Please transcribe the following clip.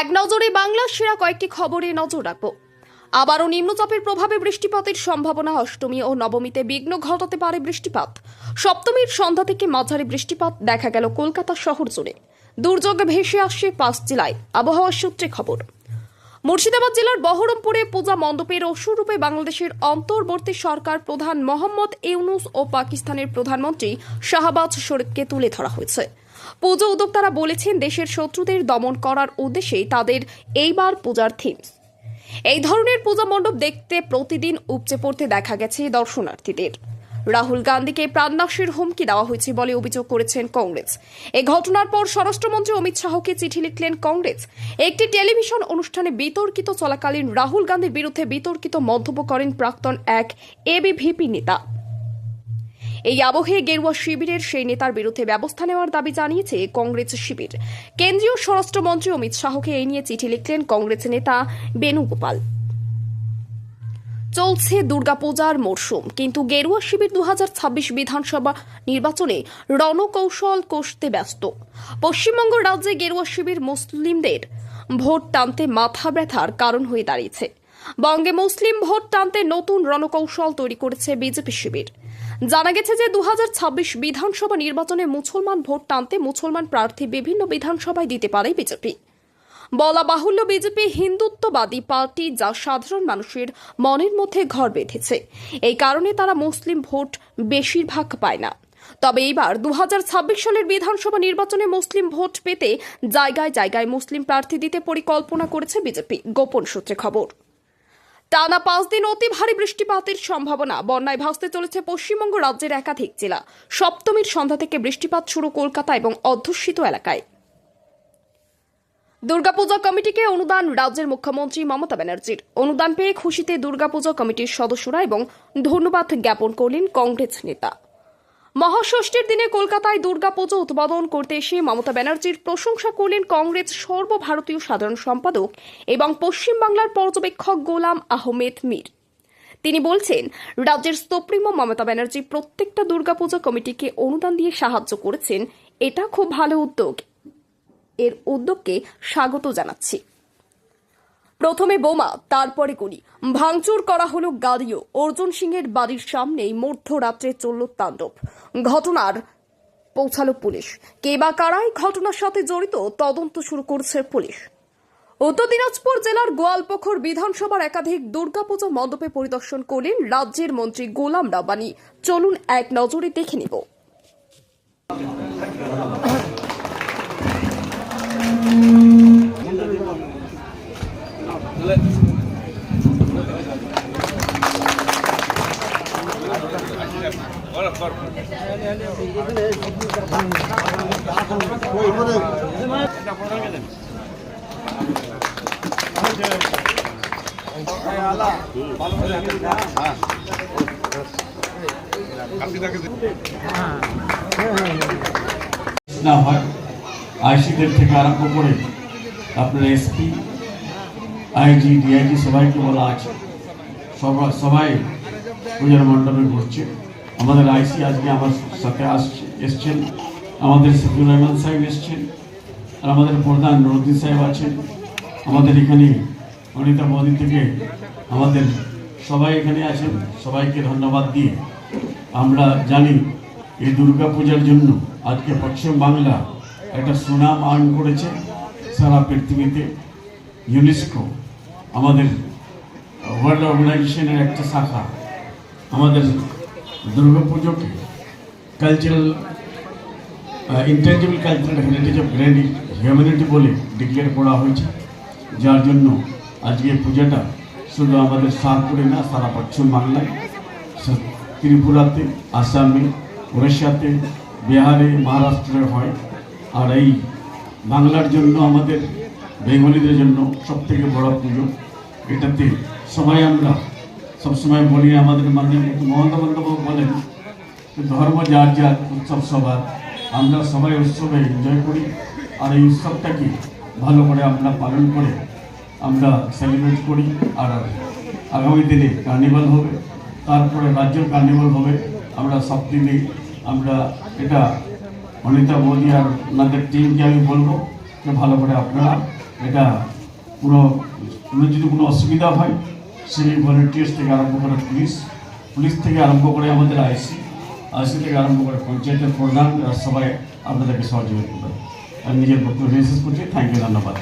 এক নজরে বাংলার সেরা কয়েকটি খবরে নজর রাখব। আবারও নিম্নচাপের প্রভাবে বৃষ্টিপাতের সম্ভাবনা অষ্টমী ও নবমীতে বিঘ্ন ঘটাতে পারে বৃষ্টিপাত। সপ্তমীর সন্ধ্যা থেকে মাঝারি বৃষ্টিপাত দেখা গেল কলকাতা শহর জুড়ে। দুর্যোগে ভেসে আসছে পাঁচ জেলায়। আবহাওয়া সূত্রে খবর। মুর্শিদাবাদ জেলার বহরমপুরে পূজা মণ্ডপের অসুরূপে বাংলাদেশের অন্তর্বর্তী সরকার প্রধান মোহাম্মদ ইউনুস ও পাকিস্তানের প্রধানমন্ত্রী শাহবাজ শরীফকে তুলে ধরা হয়েছে। পুজো উদ্যোক্তারা বলেছেন, দেশের শত্রুদের দমন করার উদ্দেশ্যেই তাদের এইবার পূজার থিম এই ধরনের পূজা মণ্ডপ দেখতে প্রতিদিন উপচে পড়তে দেখা গেছে দর্শনার্থীদের। রাহুল গান্ধীকে প্রাণনাশের হুমকি দেওয়া হয়েছে বলে অভিযোগ করেছেন কংগ্রেস। এ ঘটনার পর স্বরাষ্ট্রমন্ত্রী অমিত শাহকে চিঠি লিখলেন কংগ্রেস। একটি টেলিভিশন অনুষ্ঠানে বিতর্কিত চলাকালীন রাহুল গান্ধীর বিরুদ্ধে বিতর্কিত মন্তব্য করেন প্রাক্তন এক এবিভিপি নেতা। এই আবহে গেরুয়া শিবিরের সেই নেতার বিরুদ্ধে ব্যবস্থা নেওয়ার দাবি জানিয়েছে কংগ্রেস শিবির। কেন্দ্রীয় স্বরাষ্ট্রমন্ত্রী অমিত শাহকে এই নিয়ে চিঠি লিখলেন কংগ্রেস নেতা বেণুগোপাল চলছে দুর্গাপূজার মরশুম, কিন্তু গেরুয়া শিবির দু হাজার ছাব্বিশ বিধানসভা নির্বাচনে রণকৌশল কষতে ব্যস্ত। পশ্চিমবঙ্গ রাজ্যে গেরুয়া শিবির মুসলিমদের ভোট টানতে মাথা ব্যথার কারণ হয়ে দাঁড়িয়েছে। বঙ্গে মুসলিম ভোট টানতে নতুন রণকৌশল তৈরি করেছে বিজেপি শিবির। জানা গেছে যে দু হাজার ছাব্বিশ বিধানসভা নির্বাচনে মুসলমান ভোট টানতে মুসলমান প্রার্থী বিভিন্ন বিধানসভায় দিতে পারে বিজেপি। বলা বাহুল্য, বিজেপি হিন্দুত্ববাদী পার্টি যা সাধারণ মানুষের মনের মধ্যে ঘর বেঁধেছে। এই কারণে তারা মুসলিম ভোট বেশিরভাগ পায় না। তবে এইবার দু হাজার ছাব্বিশ সালের বিধানসভা নির্বাচনে মুসলিম ভোট পেতে জায়গায় জায়গায় মুসলিম প্রার্থী দিতে পরিকল্পনা করেছে বিজেপি। গোপন সূত্রে খবর। টানা পাঁচ দিন অতি ভারী বৃষ্টিপাতের সম্ভাবনা। বন্যায় ভাসতে চলেছে পশ্চিমবঙ্গ রাজ্যের একাধিক জেলা। সপ্তমীর সন্ধ্যা থেকে বৃষ্টিপাত শুরু কলকাতা এবং অধ্যুষিত এলাকায়। দুর্গাপূজা কমিটিকে অনুদান রাজ্যের মুখ্যমন্ত্রী মমতা ব্যানার্জির। অনুদান পেয়ে খুশিতে দুর্গাপূজা কমিটির সদস্যরা এবং ধন্যবাদ জ্ঞাপন করলেন কংগ্রেস নেতা। মহাষষ্ঠীর দিনে কলকাতায় দুর্গাপুজো উদ্বোধন করতে এসে মমতা ব্যানার্জির প্রশংসা করলেন কংগ্রেস সর্বভারতীয় সাধারণ সম্পাদক এবং পশ্চিমবাংলার পর্যবেক্ষক গোলাম আহমেদ মীর। তিনি বলছেন, রাজ্যের সুপ্রিমো মমতা ব্যানার্জি প্রত্যেকটা দুর্গাপূজা কমিটিকে অনুদান দিয়ে সাহায্য করেছেন, এটা খুব ভালো উদ্যোগ। এর উদ্যোগকে স্বাগত জানাচ্ছি। প্রথমে বোমা, তারপরে গুলি। ভাঙচুর করা হলো গাড়িও। অর্জুন সিংয়ের বাড়ির সামনেই মধ্যরাত্রে চলল তাণ্ডব। ঘটনার পৌঁছালো পুলিশ। কে বা কারাই ঘটনার সাথে জড়িত তদন্ত শুরু করছে পুলিশ। উত্তর দিনাজপুর জেলার গোয়ালপোখর বিধানসভার একাধিক দুর্গাপূজা মণ্ডপে পরিদর্শন করলেন রাজ্যের মন্ত্রী গোলাম রাব্বানি। চলুন এক নজরে দেখে নেব। না হয় আইসিদের থেকে আরম্ভ করে আপনার এসপি আইজি ডিআইজি সবাইকে বলা আছে সবাই সবাই পূজার মণ্ডপে ঘুরছে আমাদের আইসি আজকে আমার সাথে আসছে এসছেন। আমাদের সিফুর রহমান সাহেব এসছেন। আর আমাদের প্রধান নরদ্দিন সাহেব আছেন। আমাদের এখানে অনিতা মোদী থেকে আমাদের সবাই এখানে আছেন। সবাইকে ধন্যবাদ দিয়ে আমরা জানি এই দুর্গা পূজার জন্য আজকে পশ্চিম বাংলা একটা সুনাম আর্ন করেছে সারা পৃথিবীতে। ইউনেস্কো আমাদের ওয়ার্ল্ড অর্গানাইজেশনের একটা শাখা। আমাদের দুর্গা পুজোকে cultural intangible cultural heritage of grand humanity বলে ডিক্লেয়ার করা হয়েছে। যার জন্য আজকে পূজাটা শুধু আমাদের শাহপুরে না, সারা পশ্চিম বাংলায় ত্রিপুরাতে, আসামে উড়িষ্যাতে বিহারে, মহারাষ্ট্রে হয়। আর এই বাংলার জন্য, আমাদের বেঙ্গলিদের জন্য সব থেকে বড় পুজো। এটাতে সবাই আমরা সবসময় বলি, আমাদের মাননীয় মমতা বন্দ্যোপাধ্যায় বলেন ধর্ম যার যার, উৎসব সবার। আমরা সবাই উৎসবে এনজয় করি। আর এই উৎসবটাকে ভালো করে আমরা পালন করে আমরা সেলিব্রেট করি আর আগামী দিনে কার্নিভাল হবে, তারপরে রাজ্য কার্নিভাল হবে। আমরা সব দিনে আমরা এটা অনিতা মোদী আর ওনাদের টিমকে আমি বলব যে, ভালো করে আপনারা এটা কোনো যদি কোনো অসুবিধা হয় সিভিক ভলেন্টিয়ার্স থেকে আরম্ভ করে পুলিশ পুলিশ থেকে আরম্ভ করে আমাদের আইসি আইসি থেকে আরম্ভ করে পঞ্চায়েতের প্রধান সবাই আপনাদেরকে সহযোগিতা করবেন আমি নিজের বক্তব্য শেষ করছি। থ্যাংক ইউ ধন্যবাদ।